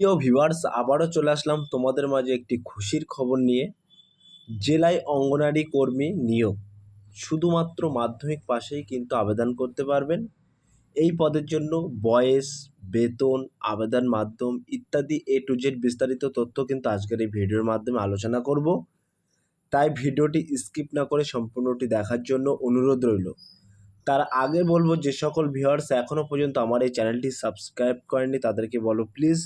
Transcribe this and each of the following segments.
প্রিয় ভিউয়ার্স, আবারও চলে আসলাম তোমাদের মাঝে একটি খুশির খবর নিয়ে। জেলায় অঙ্গনারী কর্মী নিয়োগ। শুধুমাত্র মাধ্যমিক পাশেই কিন্তু আবেদন করতে পারবেন। এই পদের জন্য বয়স, বেতন, আবেদন মাধ্যম ইত্যাদি এ টু জেড বিস্তারিত তথ্য কিন্তু আজকের এই ভিডিওর মাধ্যমে আলোচনা করব। তাই ভিডিওটি স্কিপ না করে সম্পূর্ণটি দেখার জন্য অনুরোধ রইল। তার আগে বলব, যে সকল ভিউয়ার্স এখনও পর্যন্ত আমার এই চ্যানেলটি সাবস্ক্রাইব করেনি তাদেরকে বলো প্লিজ।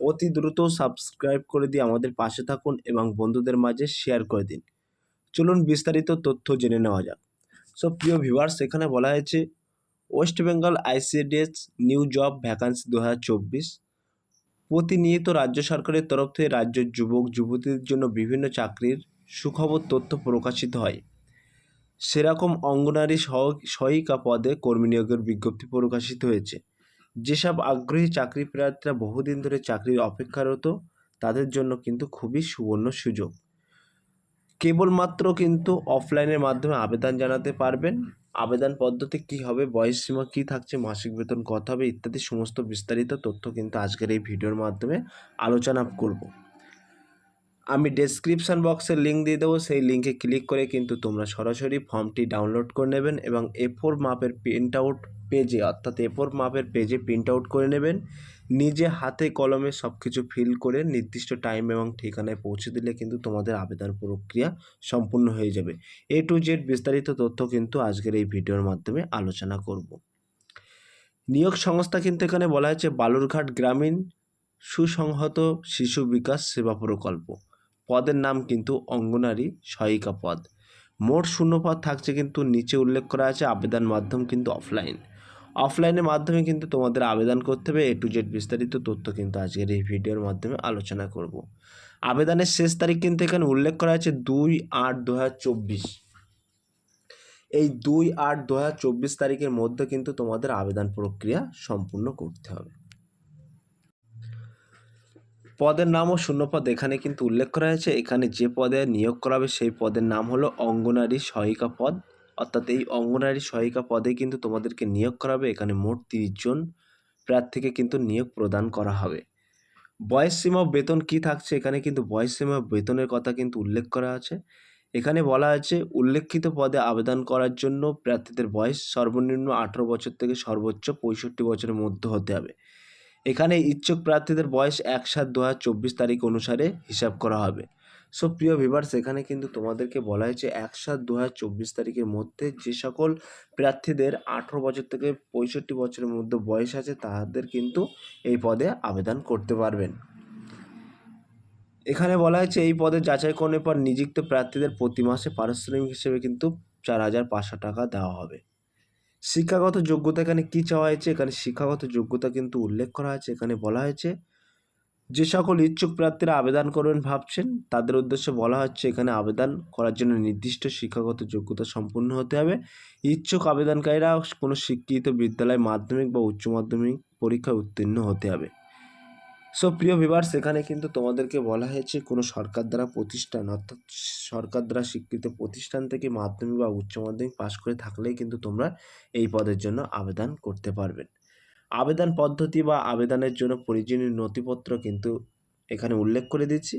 অতি দ্রুত সাবস্ক্রাইব করে দিয়ে আমাদের পাশে থাকুন এবং বন্ধুদের মাঝে শেয়ার করে দিন। চলুন বিস্তারিত তথ্য জেনে নেওয়া যাক। সো প্রিয় ভিউয়ার্স এখানে বলা হয়েছে West Bengal ICDS new job vacancy দু হাজার চব্বিশ। প্রতিনিয়ত রাজ্য সরকারের তরফ থেকে রাজ্যের যুবক, যুবতীদের জন্য বিভিন্ন চাকরির সুখবর তথ্য প্রকাশিত হয়। সেরকম অঙ্গনারী সহ- সহায়িকা পদে কর্মী নিয়োগের বিজ্ঞপ্তি প্রকাশিত হয়েছে। যেসব আগ্রহী চাকরি প্রার্থীরা বহুদিন ধরে চাকরির অপেক্ষারত, তাদের জন্য কিন্তু খুবই সুবর্ণ সুযোগ। কেবলমাত্র কিন্তু অফলাইনের মাধ্যমে আবেদন জানাতে পারবেন। আবেদন পদ্ধতি কি হবে বয়স সীমা কী থাকছে, মাসিক বেতন কত হবে, ইত্যাদি সমস্ত বিস্তারিত তথ্য কিন্তু আজকের এই ভিডিওর মাধ্যমে আলোচনা করব। আমি ডেসক্রিপশান বক্সের লিঙ্ক দিয়ে দেবো, সেই লিঙ্কে ক্লিক করে কিন্তু তোমরা সরাসরি ফর্মটি ডাউনলোড করে নেবেন এবং এ ফোর মাপের প্রিন্ট আউট পেজে অর্থাৎ এ ফোর মাপের পেজে প্রিন্ট আউট করে নেবেন। নিজে হাতে কলমে সব কিছু ফিল করে নির্দিষ্ট টাইম এবং ঠিকানায় পৌঁছে দিলে কিন্তু তোমাদের আবেদন প্রক্রিয়া সম্পূর্ণ হয়ে যাবে। এ টু জেড বিস্তারিত তথ্য কিন্তু আজকের এই ভিডিওর মাধ্যমে আলোচনা করব। নিয়োগ সংস্থা কিন্তু এখানে বলা হয়েছে বালুরঘাট গ্রামীণ সুসংহত শিশু বিকাশ সেবা প্রকল্প। পদের নাম কিন্তু অঙ্গনারী সহায়িকা পদ। মোট শূন্য পদ থাকছে কিন্তু নিচে উল্লেখ করা আছে, আবেদন মাধ্যম কিন্তু অফলাইন। অফলাইনের মাধ্যমে কিন্তু তোমাদের আবেদন করতে হবে। এ টু জেড বিস্তারিত তথ্য কিন্তু আজকের এই ভিডিওর মাধ্যমে আলোচনা করব। আবেদনের শেষ তারিখ কিন্তু এখানে উল্লেখ করা আছে দুই আট দু এই দুই আট দু তারিখের মধ্যে কিন্তু তোমাদের আবেদন প্রক্রিয়া সম্পূর্ণ করতে হবে। পদের নাম ও শূন্যপদ এখানে কিন্তু উল্লেখ করা হয়েছে। এখানে যে পদে নিয়োগ করা হবে সেই পদের নাম হলো অঙ্গনারী সহায়িকা পদ। অর্থাৎ এই অঙ্গনারী সহায়িকা পদে কিন্তু তোমাদেরকে নিয়োগ করা হবে। এখানে মোট তিরিশ জন প্রার্থীকে কিন্তু নিয়োগ প্রদান করা হবে। বয়স সীমা বেতন কি থাকছে? এখানে কিন্তু বয়স সীমা বেতনের কথা কিন্তু উল্লেখ করা আছে। এখানে বলা আছে, উল্লেখিত পদে আবেদন করার জন্য প্রার্থীদের বয়স সর্বনিম্ন আঠেরো বছর থেকে সর্বোচ্চ পঁয়ষট্টি বছরের মধ্যে হতে হবে। এখানে ইচ্ছুক প্রার্থীদের বয়স এক সাত দু তারিখ অনুসারে হিসাব করা হবে। সো প্রিয় ভিভার্স এখানে কিন্তু তোমাদেরকে বলা হয়েছে এক সাত দু তারিখের মধ্যে যে সকল প্রার্থীদের আঠেরো বছর থেকে পঁয়ষট্টি বছরের মধ্যে বয়স আছে, তাদের কিন্তু এই পদে আবেদন করতে পারবেন। এখানে বলা হয়েছে এই পদে যাচাই যাচাইকরণের পর নিযুক্ত প্রার্থীদের প্রতি মাসে পারিশ্রমিক হিসেবে কিন্তু চার হাজার পাঁচশো টাকা দেওয়া হবে। শিক্ষাগত যোগ্যতা এখানে কী চাওয়া হয়েছে? এখানে শিক্ষাগত যোগ্যতা কিন্তু উল্লেখ করা হয়েছে, এখানে বলা হয়েছে, যে সকল ইচ্ছুক প্রার্থীরা আবেদন করবেন ভাবছেন, তাদের উদ্দেশ্যে বলা হচ্ছে এখানে আবেদন করার জন্য নির্দিষ্ট শিক্ষাগত যোগ্যতা সম্পূর্ণ হতে হবে। ইচ্ছুক আবেদনকারীরা কোনো শিক্ষিত বিদ্যালয় মাধ্যমিক বা উচ্চ মাধ্যমিক পরীক্ষায় উত্তীর্ণ হতে হবে। সো প্রিয় ভিভার্স এখানে কিন্তু তোমাদেরকে বলা হয়েছে কোনো সরকার দ্বারা প্রতিষ্ঠান, অর্থাৎ সরকার দ্বারা স্বীকৃত প্রতিষ্ঠান থেকে মাধ্যমিক বা উচ্চ মাধ্যমিক পাশ করে থাকলেই কিন্তু তোমরা এই পদের জন্য আবেদন করতে পারবেন আবেদন পদ্ধতি বা আবেদনের জন্য প্রয়োজনীয় নথিপত্র কিন্তু এখানে উল্লেখ করে দিচ্ছি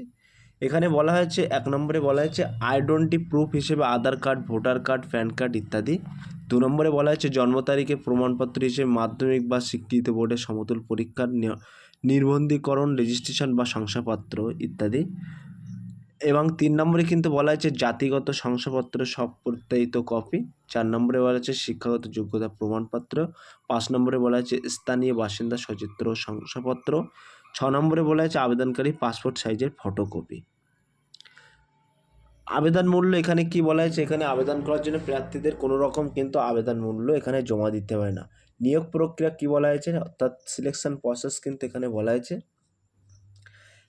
এখানে বলা হয়েছে, এক নম্বরে বলা হয়েছে আইডেন্টি প্রুফ হিসেবে Aadhaar card, voter card, PAN card ইত্যাদি। দু নম্বরে বলা হয়েছে, জন্ম তারিখে প্রমাণপত্র হিসেবে মাধ্যমিক বা স্বীকৃত বোর্ডের সমতুল পরীক্ষার নির্বন্ধীকরণ রেজিস্ট্রেশন বা শংসাপত্র ইত্যাদি। এবং তিন নম্বরে কিন্তু বলা হয়েছে জাতিগত শংসাপত্র সব প্রত্যায়িত কপি। চার নম্বরে বলা হয়েছে শিক্ষাগত যোগ্যতা প্রমাণপত্র। পাঁচ নম্বরে বলা হয়েছে স্থানীয় বাসিন্দা সচিত্র শংসাপত্র। ছ নম্বরে বলা হয়েছে আবেদনকারী পাসপোর্ট সাইজের ফটোকপি আবেদন মূল্য এখানে কি বলা হয়েছে? এখানে আবেদন করার জন্য প্রার্থীদের কোনো রকম কিন্তু আবেদন মূল্য এখানে জমা দিতে হয় না। নিয়োগ প্রক্রিয়া কি বলা হয়েছে? অর্থাৎ সিলেকশন প্রসেস কিন্তু এখানে বলা হয়েছে।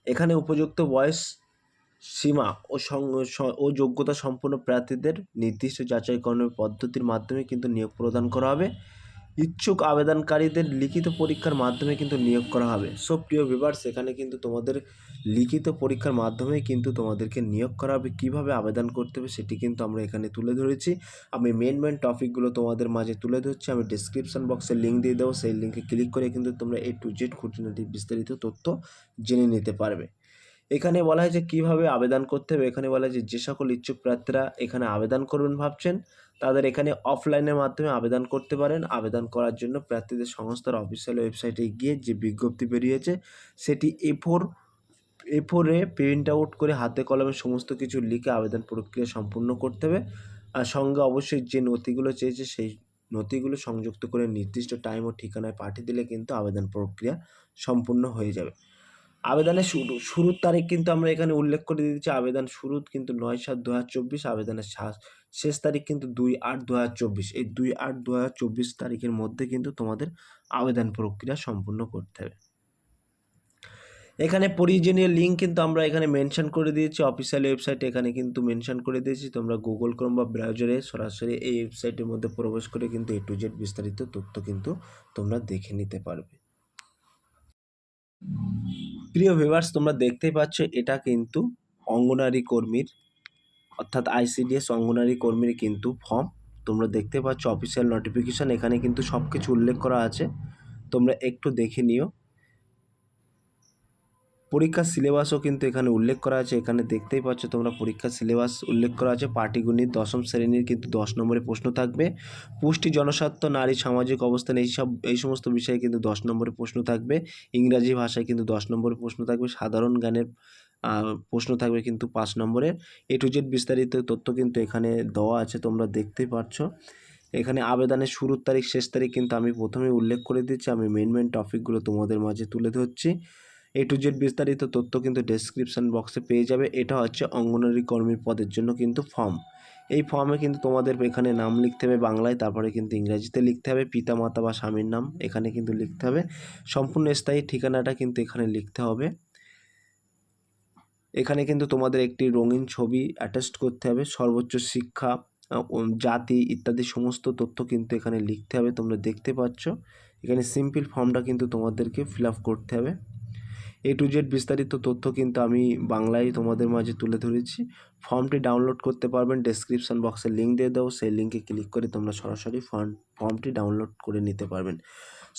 এখানে উপযুক্ত বয়স সীমা ও ও যোগ্যতা সম্পন্ন প্রার্থীদের নির্দিষ্ট যাচাইকরণের পদ্ধতির মাধ্যমে কিন্তু নিয়োগ প্রদান করা হবে। ইচ্ছুক আবেদনকারীদের লিখিত পরীক্ষার মাধ্যমে কিন্তু নিয়োগ করা হবে। সো, প্রিয় ভিভার্স এখানে কিন্তু তোমাদের লিখিত পরীক্ষার মাধ্যমে কিন্তু তোমাদেরকে নিয়োগ করা হবে। কীভাবে আবেদন করতে হবে সেটি কিন্তু আমরা এখানে তুলে ধরেছি। আমি মেন মেন টপিকগুলো তোমাদের মাঝে তুলে ধরছি। আমি ডিসক্রিপশন বক্সে লিঙ্ক দিয়ে দেবো। সেই লিঙ্কে ক্লিক করে কিন্তু তোমরা এ টু জেড খুঁটিনাটি বিস্তারিত তথ্য জেনে নিতে পারবে। এখানে বলা হয় যে কীভাবে আবেদন করতে হবে, এখানে বলা হয় যে যে সকল ইচ্ছুক প্রার্থীরা এখানে আবেদন করবেন ভাবছেন, তাদের এখানে অফলাইনের মাধ্যমে আবেদন করতে পারেন। আবেদন করার জন্য প্রার্থীদের সংস্থার অফিসিয়াল ওয়েবসাইটে গিয়ে যে বিজ্ঞপ্তি বেরিয়েছে, সেটি এ ফোর এ ফোরে প্রিন্ট আউট করে হাতে কলমে সমস্ত কিছু লিখে আবেদন প্রক্রিয়া সম্পূর্ণ করতে হবে। আর সঙ্গে অবশ্যই যে নথিগুলো চেয়েছে, সেই নথিগুলো সংযুক্ত করে নির্দিষ্ট টাইম ও ঠিকানায় পাঠিয়ে দিলে কিন্তু আবেদন প্রক্রিয়া সম্পূর্ণ হয়ে যাবে। আবেদনের শুরু, শুরুর তারিখ কিন্তু আমরা এখানে উল্লেখ করে দিয়েছি। আবেদন শুরু কিন্তু নয় সাত দু হাজার চব্বিশ, আবেদনের শেষ তারিখ কিন্তু দুই আট দু হাজার চব্বিশ। এই দুই আট দু হাজার চব্বিশ তারিখের মধ্যে কিন্তু তোমাদের আবেদন প্রক্রিয়া সম্পূর্ণ করতে হবে। এখানে প্রয়োজনীয় লিঙ্ক কিন্তু আমরা এখানে মেনশন করে দিয়েছি। অফিসিয়াল ওয়েবসাইটে এখানে কিন্তু মেনশন করে দিয়েছি। তোমরা গুগল ক্রোম বা ব্রাউজারে সরাসরি এই ওয়েবসাইটের মধ্যে প্রবেশ করে কিন্তু এ টু জেড বিস্তারিত তথ্য কিন্তু তোমরা দেখে নিতে পারবে। প্রিয় ভিভার্স তোমরা দেখতেই পাচ্ছ এটা কিন্তু অঙ্গনারী কর্মীর, অর্থাৎ আইসিডিএস অঙ্গনারী কর্মীর কিন্তু ফর্ম তোমরা দেখতে পাচ্ছ অফিসিয়াল নোটিফিকেশান এখানে কিন্তু সব কিছু উল্লেখ করা আছে। তোমরা একটু দেখে নিও। পরীক্ষার সিলেবাসও কিন্তু এখানে উল্লেখ করা আছে। এখানে দেখতেই পাচ্ছ তোমরা পরীক্ষার সিলেবাস উল্লেখ করা আছে। পাটিগণিত দশম শ্রেণির কিন্তু দশ নম্বরে প্রশ্ন থাকবে। পুষ্টি জনস্বার্থ নারী, সামাজিক অবস্থান এই সব, এই সমস্ত বিষয়ে কিন্তু দশ নম্বরে প্রশ্ন থাকবে। ইংরাজি ভাষায় কিন্তু দশ নম্বরে প্রশ্ন থাকবে। সাধারণ জ্ঞানের প্রশ্ন থাকবে কিন্তু পাঁচ নম্বরের এ টু জেড বিস্তারিত তথ্য কিন্তু এখানে দেওয়া আছে, তোমরা দেখতেই পাচ্ছ। এখানে আবেদনের শুরুর তারিখ, শেষ তারিখ কিন্তু আমি প্রথমে উল্লেখ করে দিচ্ছি। আমি মেন মেন টপিকগুলো তোমাদের মাঝে তুলে ধরছি। এ টু জেড বিস্তারিত তথ্য কিন্তু ডেসক্রিপশন বক্সে পেয়ে যাবে। এটা হচ্ছে অঙ্গনারী কর্মীর পদের জন্য কিন্তু ফর্ম এই ফর্মে কিন্তু তোমাদের এখানে নাম লিখতে হবে বাংলায়, তারপরে কিন্তু ইংরাজিতে লিখতে হবে। পিতা মাতা বা স্বামীর নাম এখানে কিন্তু লিখতে হবে। সম্পূর্ণ স্থায়ী ঠিকানাটা কিন্তু এখানে লিখতে হবে। এখানে কিন্তু তোমাদের একটি রঙিন ছবি অ্যাটাচড করতে হবে। সর্বোচ্চ শিক্ষা জাতি ইত্যাদি সমস্ত তথ্য কিন্তু এখানে লিখতে হবে, তোমরা দেখতে পাচ্ছ। এখানে সিম্পল ফর্মটা কিন্তু তোমাদেরকে ফিল করতে হবে। এ টু জেড বিস্তারিত তথ্য কিন্তু আমি বাংলায় তোমাদের মাঝে তুলে ধরেছি। ফর্মটি ডাউনলোড করতে পারবেন ডেসক্রিপশন বক্সে লিঙ্ক দিয়ে দেবো সেই লিঙ্কে ক্লিক করে তোমরা সরাসরি ফর্ম ফর্মটি ডাউনলোড করে নিতে পারবেন।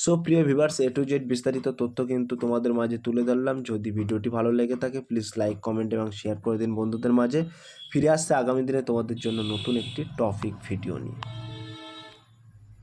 সো প্রিয় ভিভার্স এ টু জেড বিস্তারিত তথ্য কিন্তু তোমাদের মাঝে তুলে ধরলাম। যদি ভিডিওটি ভালো লেগে থাকে প্লিজ লাইক কমেন্ট এবং শেয়ার করে দিন বন্ধুদের মাঝে। ফিরে আসছে আগামী দিনে তোমাদের জন্য নতুন একটি টপিক ভিডিও নিয়ে।